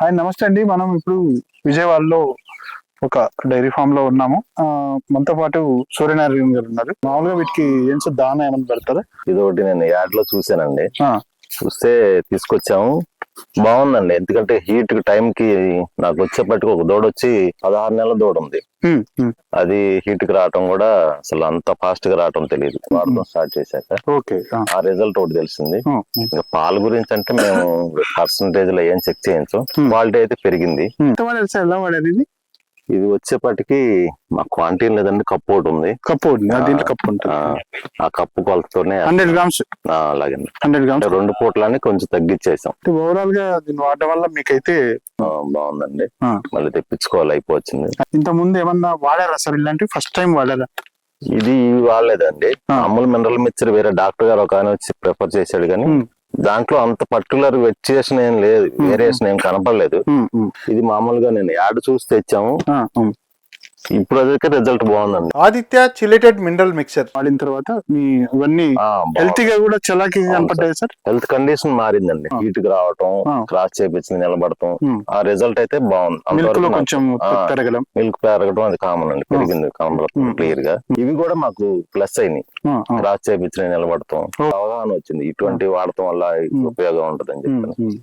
Hi నమస్తే అండి. మనం ఇప్పుడు విజయవాడలో ఒక డైరీ ఫామ్లో ఉన్నాము. ఆ, మనతో పాటు సూర్యనారాయణ గారు ఉన్నారు. మామూలుగా వీటికి ఏం సార్ దాన ఏమైనా పెడతారా? ఇది ఒకటి నేను యాడ్లో చూసానండి చూస్తే తీసుకొచ్చాము. బాగుందండి. ఎందుకంటే హీట్ టైం కి నాకు వచ్చేపటికి ఒక దూడ వచ్చి పదహారు నెలల దూడ ఉంది. అది హీట్కి రావటం కూడా అసలు అంత ఫాస్ట్గా రావటం తెలియదు. వాడటం స్టార్ట్ చేశాక. ఓకే ఆ, రిజల్ట్ ఒకటి తెలిసింది. ఇంకా పాల గురించి అంటే మేము పర్సంటేజ్లో ఏం చెక్ చేయించు. క్వాలిటీ అయితే పెరిగింది. ఇది వచ్చేపటికి మా క్వాంటిటీ లేదండి కప్పు ఒకటి ఉంది. కప్పు దీంట్లో కప్పు ఆ, కప్పు కొలతతోనే హండ్రెడ్ గ్రామ్స్. అలాగే హండ్రెడ్ గ్రామ్స్. రెండు పూటలని కొంచెం తగ్గించేసాం. ఓవరాల్గా దీన్ని వాడడం వల్ల మీకైతే బాగుందండి. మళ్ళీ తెప్పించుకోవాలి అయిపోవచ్చింది. ఇంత ముందు ఏమన్నా వాడారా సార్ ఇలాంటివి? ఫస్ట్ టైం వాడారా? ఇది వాడలేదండి. అమూల్ మినరల్ మిక్చర్ వేరే డాక్టర్ గారు ఒక ఆయన వచ్చి ప్రిఫర్ చేశాడు కానీ దాంట్లో అంత పర్టికులర్ వెచ్యుయేషన్ ఏం లేదు. వేరియేషన్ ఏం కనపడలేదు ఇది మామూలుగా నేను యాడ్ చూసి తెచ్చాము. ఇప్పుడు అదైతే రిజల్ట్ బాగుందండి ఆదిత్య చిలేటెడ్ మినరల్ మిక్చర్ వాడిన తర్వాత మీ ఇవన్నీ హెల్తీ గా కూడా చలాకీ కనపడ్డాయి సార్ హెల్త్ కండిషన్ మారిందండి. హీట్కి రావటం. క్రాస్ చేపించింది నిలబడటం. ఆ రిజల్ట్ అయితే బాగుంది మిల్క్లో కొంచెం. పెరగడం మిల్క్ పెరగడం అది కామన్ అండి పెరిగింది Hmm. క్లియర్గా ఇవి కూడా మాకు ప్లస్ అయినాయి. క్రాస్ చేపించిన నిలబడతాం Oh. అవగాహన వచ్చింది ఇటువంటి వాడటం వల్ల. ఉపయోగం ఉంటదని ఉమ్.